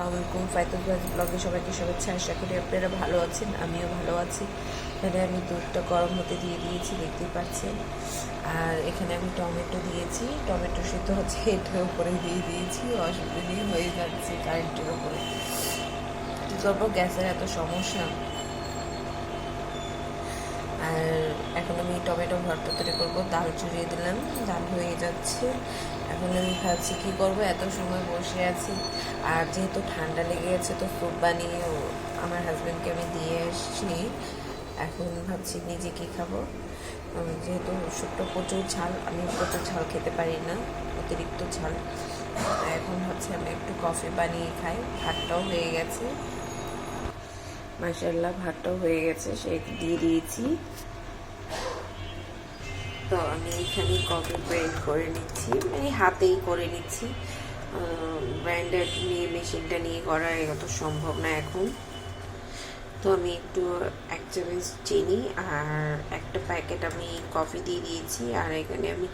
আসসালামাইকুম ফাইতুল ভাজ ব্লগে সবাইকে শুভেচ্ছা। আশা করি আপনারা ভালো আছেন, আমিও ভালো আছি। এখানে আমি দুধটা গরম হতে দিয়ে দিয়েছি, দেখতেই পাচ্ছেন। আর এখানে আমি টমেটো দিয়েছি। টমেটো সিদ্ধ হচ্ছে এটার উপরে দিয়ে দিয়েছি, অসুবিধে হয়ে যাচ্ছে কারেন্টের উপরে। কী করব গ্যাসের এত সমস্যা। আর এখন আমি টমেটো ভর্তা তৈরি করব, ডাল চুরিয়ে দিলাম, ডাল হয়ে যাচ্ছে। এখন আমি ভাবছি কী করব, এত সময় বসে আছি। আর যেহেতু ঠান্ডা লেগে গেছে, তো ফ্রুট বানিয়ে আমার হাজব্যান্ডকে আমি দিয়ে এসেছি। এখন ভাবছি নিজে কী খাব। যেহেতু শুকনো প্রচুর ঝাল, আমি প্রচুর ঝাল খেতে পারি না, অতিরিক্ত ঝাল। এখন হচ্ছে আমি একটু কফি বানিয়ে খাই, ভাতটাও হয়ে গেছে। মাসাল্লাহ ভাতটাও হয়ে গেছে সে দিয়ে দিয়েছি। তো আমি এখানে কফি ব্রেন্ড করে নিচ্ছি মানে হাতেই করে নিচ্ছি। ব্র্যান্ডেড নিয়ে, মেশিনটা নিয়ে করা এত সম্ভব না এখন। তো আমি একটু, এক চামচ চিনি আর একটা প্যাকেট আমি কফি দিয়ে দিয়েছি। আর এখানে আমি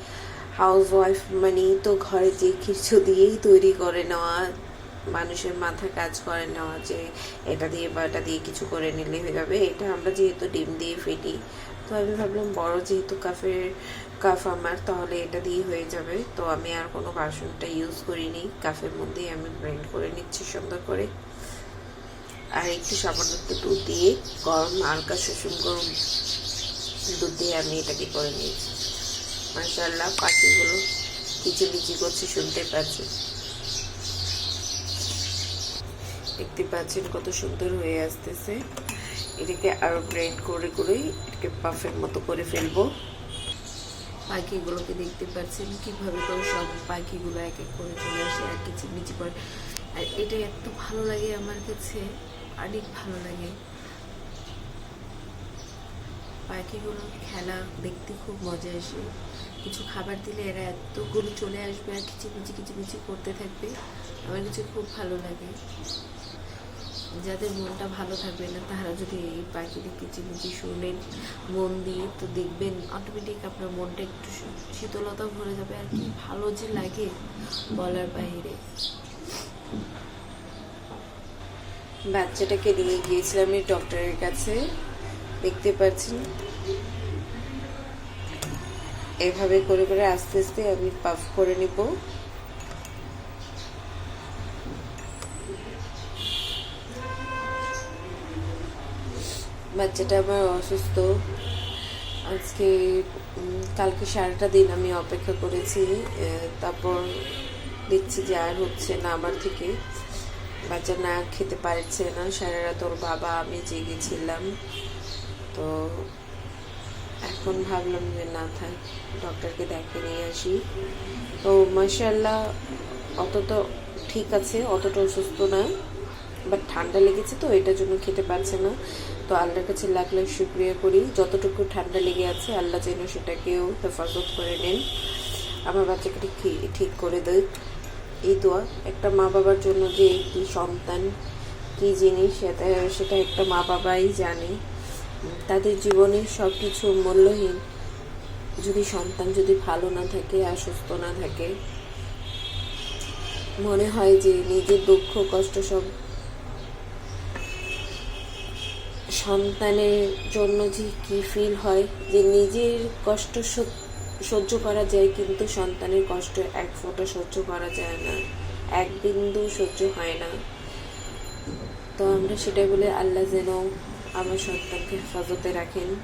হাউস ওয়াইফ মানে তো ঘরে যে কিছু দিয়েই তৈরি করে নেওয়া। মানুষের মাথা কাজ করে না যে এটা দিয়ে বা এটা দিয়ে কিছু করে নিলে হয়ে যাবে। এটা আমরা যেহেতু ডিম দিয়ে ফেটি, তো আমি ভাবলাম বড় যেহেতু কাফের কাফ আমার, তাহলে এটা দিয়ে হয়ে যাবে। তো আমি আর কোনো বাসনটা ইউজ করিনি। কাফের মধ্যেই আমি ব্লেন্ড করে নিচ্ছি সুন্দর করে। আর একটু সামান্য একটু দুধ দিয়ে, গরম হালকা শুষুম গরম দুধ দিয়ে আমি এটাকে করে নিয়েছি। মাসাল্লাহ পাখিগুলো কিচিমিচি করছে, শুনতে পাচ্ছি? দেখতে পাচ্ছেন কত সুন্দর হয়ে আসতেছে। এটাকে আরও ব্লেন্ড করে করেই এটাকে পাফের মতো করে ফেলব। পাখিগুলোকে দেখতে পাচ্ছেন কীভাবে করে সব পাখিগুলো এক এক করে চলে আসে আর কিচিমিচি করে। আর এটা এত ভালো লাগে আমার কাছে, অনেক ভালো লাগে। পাখিগুলো খেলা দেখতে খুব মজা আসে। কিছু খাবার দিলে এরা এতগুলো চলে আসবে আর কিচিমিচি কিচিমিচি করতে থাকবে, আমার কাছে খুব ভালো লাগে। যাদের মনটা ভালো থাকবে না, তারা যদি এই পাখিদের কিচিমিচি শুনেন মন দিয়ে তো দেখবেন অটোমেটিক আপনার মনটা একটু শীতলতা ভরে যাবে। আর কি ভালো যে লাগে বলার বাইরে বাচ্চাটাকে নিয়ে গিয়েছিলাম এই ডক্টরের কাছে। দেখতে পাচ্ছেন? এভাবে করে করে আস্তে আস্তে আমি পাফ করে নিব। বাচ্চাটা আমার অসুস্থ। আজকে কালকে সারাটা দিন আমি অপেক্ষা করেছি তারপর দেখছি যে আর হচ্ছে না আমার থেকে। বাচ্চা না খেতে পারছে না, সারা রাত ওর বাবা, আমি জেগেছিলাম তো এখন ভাবলাম যে না থাক, ডক্টরকে দেখে নিয়ে আসি। তো মাসাল্লাহ অত তো ঠিক আছে, অতটা অসুস্থ না। বাট ঠান্ডা লেগেছে তো, এটার জন্য খেতে পারছে না। তো আল্লাহর কাছে লাখ লাখ শুক্রিয়া করি। যতটুকু ঠান্ডা লেগে আছে, আল্লাহ যেন সেটাকেও হেফাজত করে নেন। আমার বাচ্চাকে ঠিক ঠিক করে দেয়। এই দোয়া, একটা মা বাবার জন্য যে কি সন্তান, কি জিনিস সেটা সেটা একটা মা বাবাই জানে। তাদের জীবনে সব কিছু মূল্যহীন। যদি সন্তান যদি ভালো না থাকে আর সুস্থ না থাকে, মনে হয় যে নিজের দুঃখ, কষ্ট সব সন্তানের জন্য যে কী ফিল হয়, যে নিজের কষ্ট সহ- সহ্য করা যায়, কিন্তু সন্তানের কষ্ট এক ফোঁটা সহ্য করা যায় না, এক বিন্দু সহ্য হয় না। তো আমরা সেটা বলে আল্লাহ যেন আমার সন্তানকে হেফাজতে রাখেন।